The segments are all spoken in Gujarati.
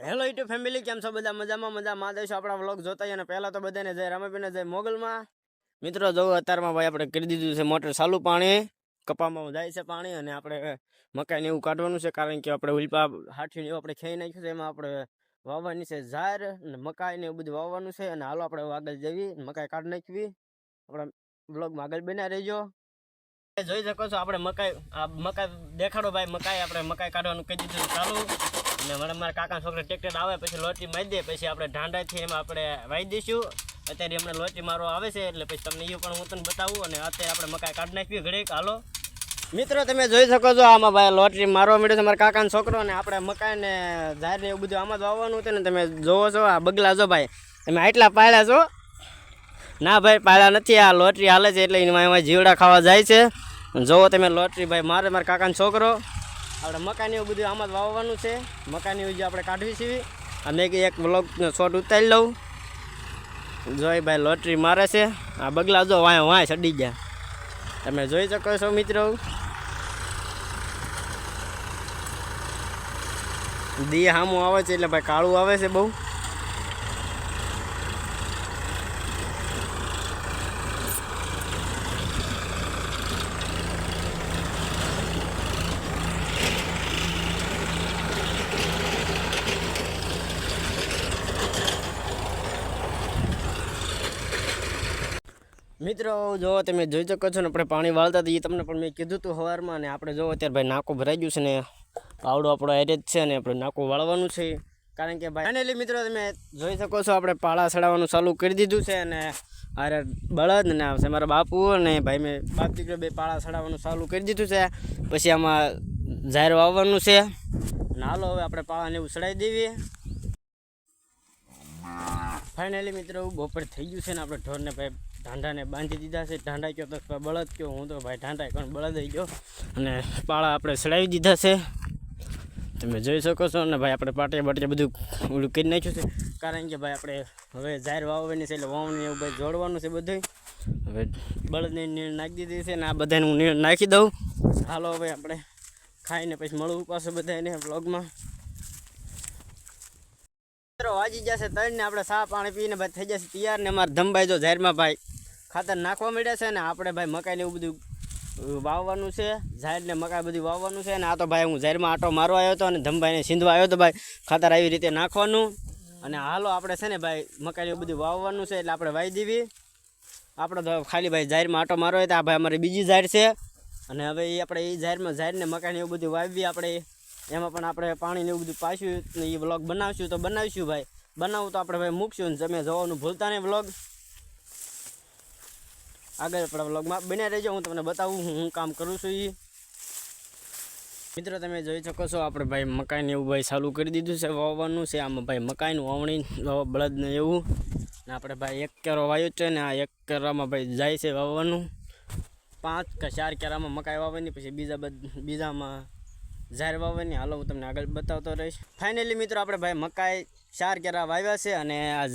હેલો યુટ્યુબ ફેમિલી કેમ છો બધા? મજામાં, મજા, માં દઈશું આપણા વ્લોગ જોતા અને પહેલા તો બધાને જય રામાબીને જય મોગલમાં. મિત્રો જોવો અત્યારમાં ભાઈ આપણે કરી દીધું છે મોટર ચાલુ પાણી. કપામાં જાય છે પાણી અને આપણે મકાઈને એવું કાઢવાનું છે, કારણ કે આપણે ઉલ્પા હાઠીને એવું આપણે ખાઈ નાખ્યું છે. એમાં આપણે વાવવાની છે ઝાર અને મકાઈને એવું બધું વાવવાનું છે. અને હાલો આપણે આગળ જવી મકાઈ કાઢી નાખવી આપણા વ્લોગમાં આગળ બન્યા રહેજો. જોઈ શકો છો, આપણે મકાઈ, આ મકાઈ દેખાડો ભાઈ, મકાઈ આપણે મકાઈ કાઢવાનું કહી દીધું ચાલુ. અને મારા મારા કાકા છોકરા ટ્રેક્ટર આવે, પછી લોટી મારી દે, પછી આપણે ઢાંડાથી એમાં આપણે વાઈ દઈશું. અત્યારે હમણાં લોટી મારો આવે છે, એટલે પછી તમને એ પણ હું તને બતાવું અને અત્યારે આપણે મકાઈ કાઢી નાખીએ ઘડીક. હાલો. મિત્રો, તમે જોઈ શકો છો, આમાં ભાઈ લોટરી મારવા મળ્યો છે મારા કાકાનો છોકરો અને આપણે મકાઈને ને એવું બધું આમાં જ વાવવાનું હતું ને, તમે જોવો છો, આ બગલા છો ભાઈ. તમે આટલા પાડ્યા છો? ના ભાઈ પાડ્યા નથી, આ લોટરી હાલે છે, એટલે એમાં એમાં જીવડા ખાવા જાય છે. જોવો તમે લોટરી ભાઈ મારે મારા કાકાનો છોકરો. આપણે મકાનીઓ બધું આમાં વાવવાનું છે. મકાનીઓ જે આપણે કાઢવી છે. અને એક બ્લોકનો શોટ ઉતારી લઉં. જોઈ ભાઈ લોટરી મારે છે. આ બગલા જો વાય વાય ચડી ગયા. તમે જોઈ શકો છો મિત્રો. દી હામું આવે છે એટલે ભાઈ કાળું આવે છે બહુ. મિત્રો, જો તમે જોઈ શકો છો ને, આપણે પાણી વાળતા હતા, એ તમને પણ મેં કીધું હતું સવારમાં અને આપણે જો અત્યારે ભાઈ નાકો ભરાઈ ગયું છે ને, પાવડો આપણો એરે છે અને આપણે નાકો વાળવાનું છે. કારણ કે ભાઈ ફાઇનલી મિત્રો, તમે જોઈ શકો છો, આપણે પાળા ચડાવવાનું ચાલુ કરી દીધું છે અને અરે બળદ ને આવશે મારા બાપુ અને ભાઈ મેં બાપ દીકરો બે પાળા સડાવવાનું ચાલુ કરી દીધું છે. પછી આમાં જાહેર વાવવાનું છે. હાલો, હવે આપણે પાળાને એવું ચડાવી દેવીએ ફાઇનલી મિત્રો બપોર થઈ ગયું છે ને, આપણે ઢોરને ભાઈ ઢાંઢાને બાંધી દીધા છે. ઢાંઢા કયો તો બળદ કયો? હું તો ભાઈ ઢાંઢા કોણ બળદ થઈ ગયો. અને પાળા આપણે ચડાવી દીધા છે. તમે જોઈ શકો છો અને ભાઈ આપણે પાટિયા બાટિયા બધું ઓલું કરી નાખ્યું છે. કારણ કે ભાઈ આપણે હવે જાહેર વાવવાની છે એટલે વાવણી એવું ભાઈ જોડવાનું છે બધું હવે બળદને નીણ નાખી દીધી છે ને આ બધાને હું નીણ નાખી દઉં. હાલો હવે આપણે ખાઈને પછી મળવું પાછું બધાને બ્લોગમાં મિત્રો વાજી જશે ત્રણ આપણે સા પાણી પીને ભાઈ થઈ જશે તૈયાર ને અમારે ધમભાઈ જો ઝેરમાં ભાઈ ખાતર નાખવા મળ્યા છે ને આપણે ભાઈ મકાઈને એવું બધું વાવવાનું છે. ઝાડ ને મકાઈ બધું વાવવાનું છે ને આ તો ભાઈ હું ઝાડમાં આટો મારવા આવ્યો હતો અને ધમભાઈને સિંધવા આવ્યો હતો ભાઈ. ખાતર આવી રીતે નાખવાનું. અને હાલો આપણે છે ને ભાઈ મકાઈને એવું બધું વાવવાનું છે એટલે આપણે વાવી દેવી. આપણે તો ખાલી ભાઈ ઝાડમાં આટો મારવા તો આ ભાઈ અમારી બીજી ઝાડ છે. અને હવે એ આપણે એ ઝાડમાં ઝાડને મકાઈને એવું બધું વાવી આપણે. એમાં પણ આપણે પાણીને એવું બધું પાછું ને એ વ્લોગ બનાવશું તો બનાવીશું ભાઈ. બનાવું તો આપણે ભાઈ મૂકશું ને તમે જોવાનું ભૂલતા નહીં વ્લોગ. આગળ આપણા વ્લોગમાં બન્યા રહેજો. હું તમને બતાવું હું હું કામ કરું છું એ મિત્રો, તમે જોઈ શકો છો, આપણે ભાઈ મકાઈને એવું ભાઈ ચાલુ કરી દીધું છે, વાવવાનું છે. આમાં ભાઈ મકાઈનું વાવણી, વાવ- બળદને એવું. ને આપણે ભાઈ એક કેરો વાવ્યો છે ને આ એક કેરામાં ભાઈ જાય છે વાવવાનું. પાંચ કે ચાર કેરામાં મકાઈ વાવવાની, પછી બીજા બીજામાં ઝાર વાવવાની. હાલો, હું તમને આગળ બતાવતો રહીશ. ફાઇનલી મિત્રો, આપણે ભાઈ મકાઈ ચાર કેરા વાવ્યા છે અને આ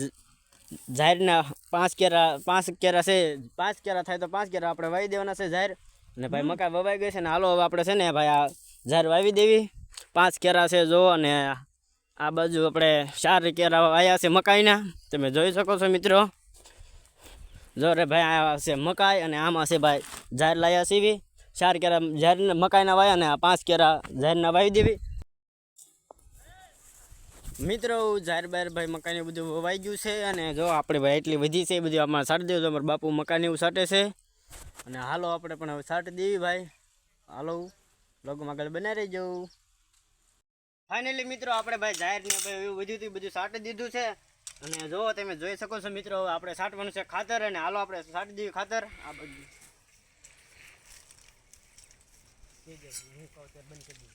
ઝાડના પાંચ કેરા પાંચ કેરા છે પાંચ કેરા થાય તો પાંચ કેરા આપણે વાવી દેવાના છે ઝાડ અને ભાઈ મકાઈ વવાઈ ગઈ છે ને હાલો હવે આપણે છે ને ભાઈ આ ઝાડ વાવી દેવી. પાંચ કેરા છે જો અને આ બાજુ આપણે ચાર કેરા આવ્યા છે મકાઈના. તમે જોઈ શકો છો મિત્રો. જો રે ભાઈ આ છે મકાઈ અને આમાં છે ભાઈ જાહેર લાયા સીવી ચાર કેરા જાહેર મકાઈના વાયા ને આ પાંચ કેરા ઝાડના વાવી દેવી. મિત્રો જાહેર બાર ભાઈ એવું બધું વવાઈ ગયું છે અને જો આપણે ભાઈ એટલી વધી છે, એ બધું આમાં સાટી દેવું અમારા બાપુ મકાન એવું સાટે છે. અને હાલો આપણે પણ હવે સાટી દેવી ભાઈ. હાલો લોગમાં આગળ બનાવી જવું ફાઇનલી મિત્રો, આપણે ભાઈ જાહેર ને ભાઈ એવું બધું બધું સાટી દીધું છે. અને જો તમે જોઈ શકો છો મિત્રો આપણે સાટવાનું છે ખાતર અને હાલો આપણે સાટી દેવી ખાતર. આ બધું. બંધ કરી દીધું